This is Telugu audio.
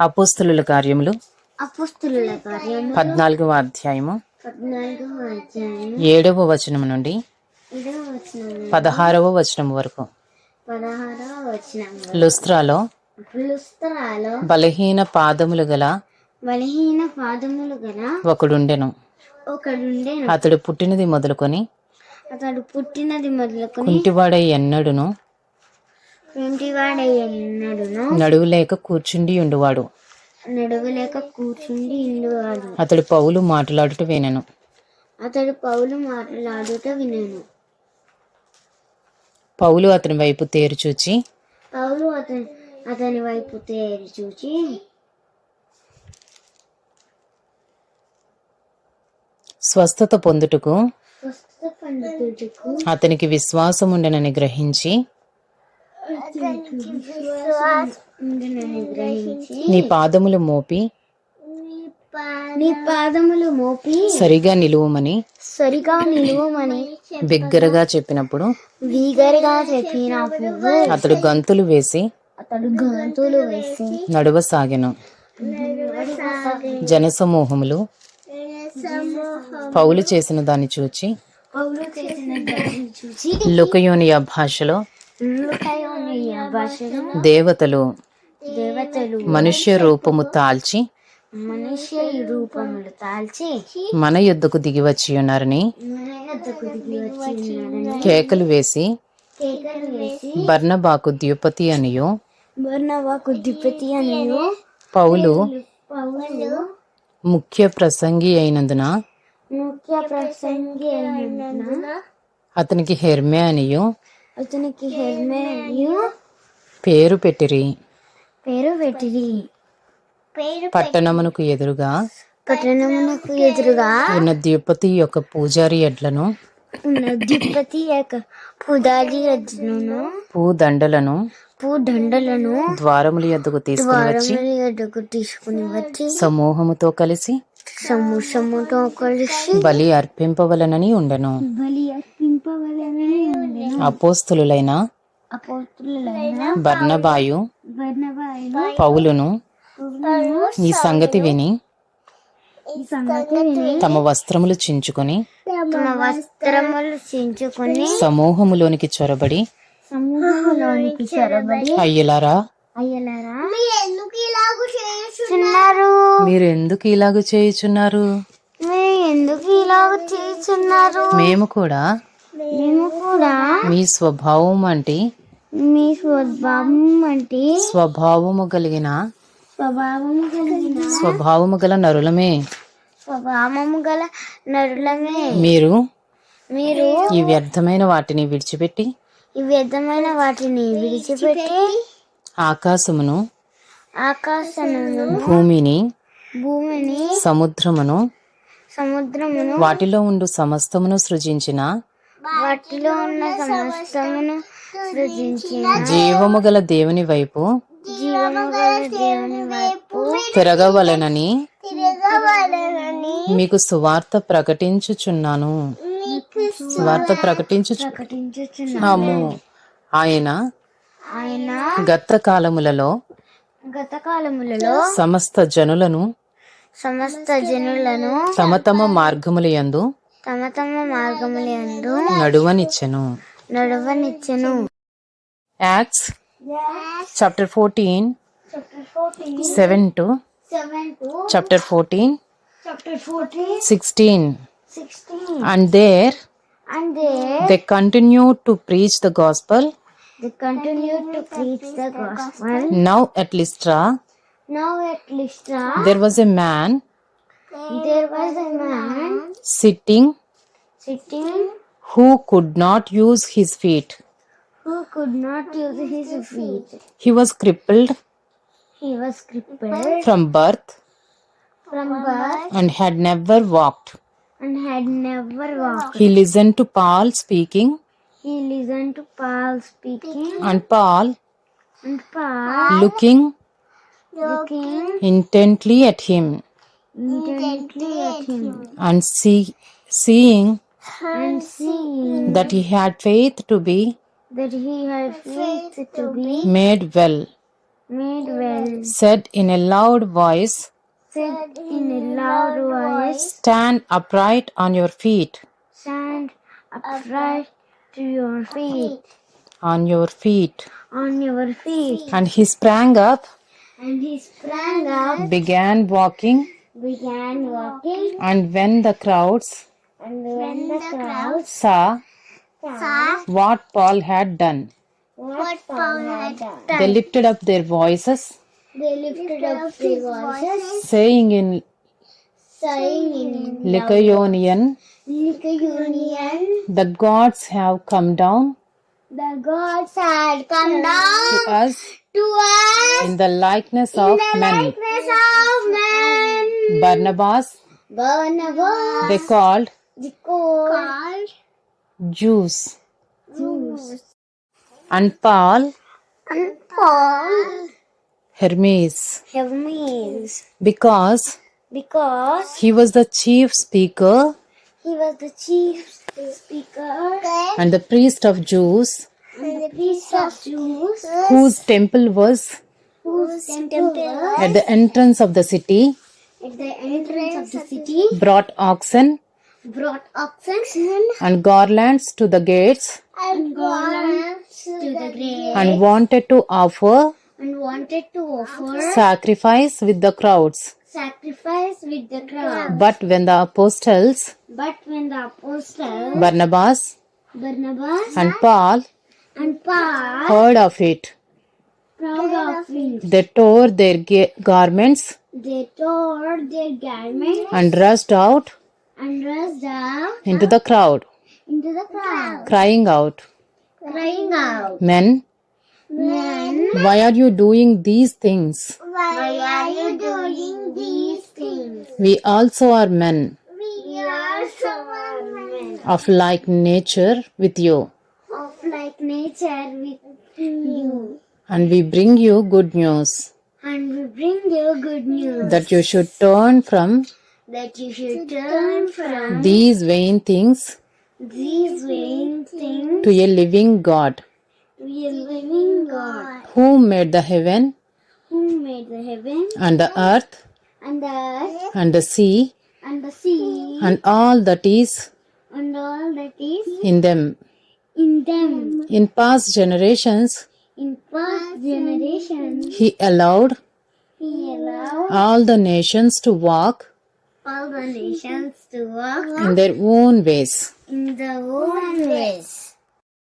అపోస్తుల కార్యములు. పద్నాలుగవ అధ్యాయము. ఏడవ వచనం నుండి పదహారవ వచనం వరకు. లుస్త్రాలో బలహీన పాదములు గల బలహీన పాదములు గల ఒకడుండెను. ఒకడుండెను. అతడు పుట్టినది మొదలుకొని అతడు పుట్టినది మొదలుకొని ఇంటివాడై ఎన్నడును? నడువులేక కూర్చుండి ఉండువాడు. నడవలేక కూర్చుండి ఇండువాడు అతడు పౌలు మాట్లాడుట వినెను. అతడు పౌలు మాట్లాడుట వినను. పౌలు అతని వైపు తేరు చూచి పౌలు అతని అతని వైపు తేరి చూచి స్వస్థత పొందుటకు అతనికి గ్రహించి ఉండునని గ్రహించి నీ పాదములు మోపి నీ పాదములు మోపి సరిగా నిలువమని సరిగా నిలువమని బిగ్గరగా చెప్పినప్పుడు వీగరిగా చెప్పినప్పుడు అతడు గంతులు వేసి అతడు గంతులు వేసి నడవసాగెను జనసమూహములు పౌలు చేసిన దాన్ని చూచి లుకయోనియ భాషలో దేవతలు దేవతలు మనుష్య రూపము తాల్చి మనుష్య రూపములు తాల్చి మన యుద్ధకు దిగి వచ్చి ఉన్నారని కేకలు వేసి బర్నబాకు ద్యుపతి అనియు బర్నవాకు దిపతి అనియు పౌలు పౌలు ముఖ్య ప్రసంగి అయినందున ముఖ్య ప్రసంగి అయినందున అతనికి హెర్మే అనియు అతనికి పేరు పెట్టిరి. పేరు పెట్టిరి. పేరు పట్టణమునకు ఎదురుగా పట్టణమునకు ఎదురుగా ఉన్న ద్యుపతి యొక్క పూజారి ఎడ్లను ఉన్న యొక్క పుదారి అర్జును పూదండలను పూదండలను ద్వారముల యొద్దకు తీసుకుని వచ్చి ద్వారముల యొద్దకు తీసుకుని వచ్చి సమూహముతో కలిసి సమూహముతో కలిసి బలి అర్పింపవలనని ఉండెను. బలి అర్పింపవలనని ఉండెను. అపోస్తులైన బర్నబాయులు పౌలును ఈ సంగతి విని ఈ సంగతి విని తమ వస్త్రములు చించుకొని తమ వస్త్రములు చించుకొని సమూహములోనికి చొరబడి సమూహంలోనికి చొరబడి అయ్యలారా? అయ్యలారా? ఎందుకు ఇలాగ చేస్తున్నారు మీరు ఎందుకు ఇలాగ చేయుచున్నారు? ఎందుకు ఇలాగ చేస్తున్నారు మేము కూడా మేము కూడా మీ స్వభావం అంటే? మీ స్వభావం అంటే స్వభావము కలిగిన స్వభావం కలిగిన స్వభావము గల నరులమే. స్వభావము గల నరులమే. మీరు మీరు ఈ వ్యర్థమైన వాటిని విడిచిపెట్టి ఈ విధమైన వాటిని విడిచిపెట్టి ఆకాశమును ఆకాశమును భూమిని భూమిని సముద్రమును సముద్రమును వాటిలో ఉండు సమస్తమును సృజించిన వాటిలో ఉన్న సమస్తమును సృజించిన జీవము గల దేవుని వైపు జీవము గల దేవుని వైపు తిరగవలనని తిరగవలనని మీకు సువార్త ప్రకటించుచున్నాను. సువార్త ప్రకటించు ప్రకటించుచున్నాము ఆయన ఆయన గత కాలములలో గత కాలములలో సమస్త జనులను సమస్త జనులను తమ తమ మార్గముల యందు తమ తమ మార్గములందు నడువనిచ్చెను నడవనిచ్చెను Acts chapter fourteen seven to chapter fourteen sixteen and there And there they continue to preach the gospel they continued to preach the gospel. Now at Lystra Now at Lystra there was a man there was a man sitting sitting who could not use his feet. who could not use his feet. He was crippled He was crippled from birth from birth and had never walked. and had never walked. He listened to Paul speaking, He listened to Paul speaking and Paul, and Paul looking looking intently at him intently at him and see, seeing and seeing that he had faith to be that he had faith to be made well, made well, said in a loud voice, said in a loud voice, Stand upright on your feet, stand upright to your feet, on your feet. on your feet. And he sprang up, And he sprang up, began walking, began walking, and when the crowds and when the crowd saw saw what Paul had done, what Paul had done, they lifted up their voices, they lifted up their voices, saying in saying in Lycaonian, Lycaonian, The gods have come down the gods had come down to us to us in the likeness of the men. likeness of men. Barnabas Barnabas, they called the called Jews, Jews, and Paul? And Paul, Hermes, Hermes, because because he was the chief speaker. he was the chief speaker. And the priest of Jews, and the priest of Jews, whose temple was? Whose temple at the entrance of the city, at the entrance of the city. Brought oxen brought oxen and garlands to the gates, and garlands to the grave and wanted to offer and wanted to offer sacrifice with the crowds. sacrifice with the crowd. But when the apostles, But when the apostles Barnabas Barnabas and Paul, and Paul heard of it, proud of it, they tore their ga- garments they tore their garments and rushed out and rushed out into the crowd, into the crowd, crying out, crying out, Men, Men, why are you doing these things? why are you doing these things? We also are men. We also are men. Of like nature with you, of like nature with you, and we bring you good news. And we bring you good news. That you should turn from that you should turn from these vain things these vain things to a living God, to a living God who made the heaven who made the heaven and the earth and the earth and the sea and the sea and all that is and all that is in them. in them. In past generations, In past generations, He allowed He allowed all the nations to walk all the nations to walk in their own ways. in their own ways.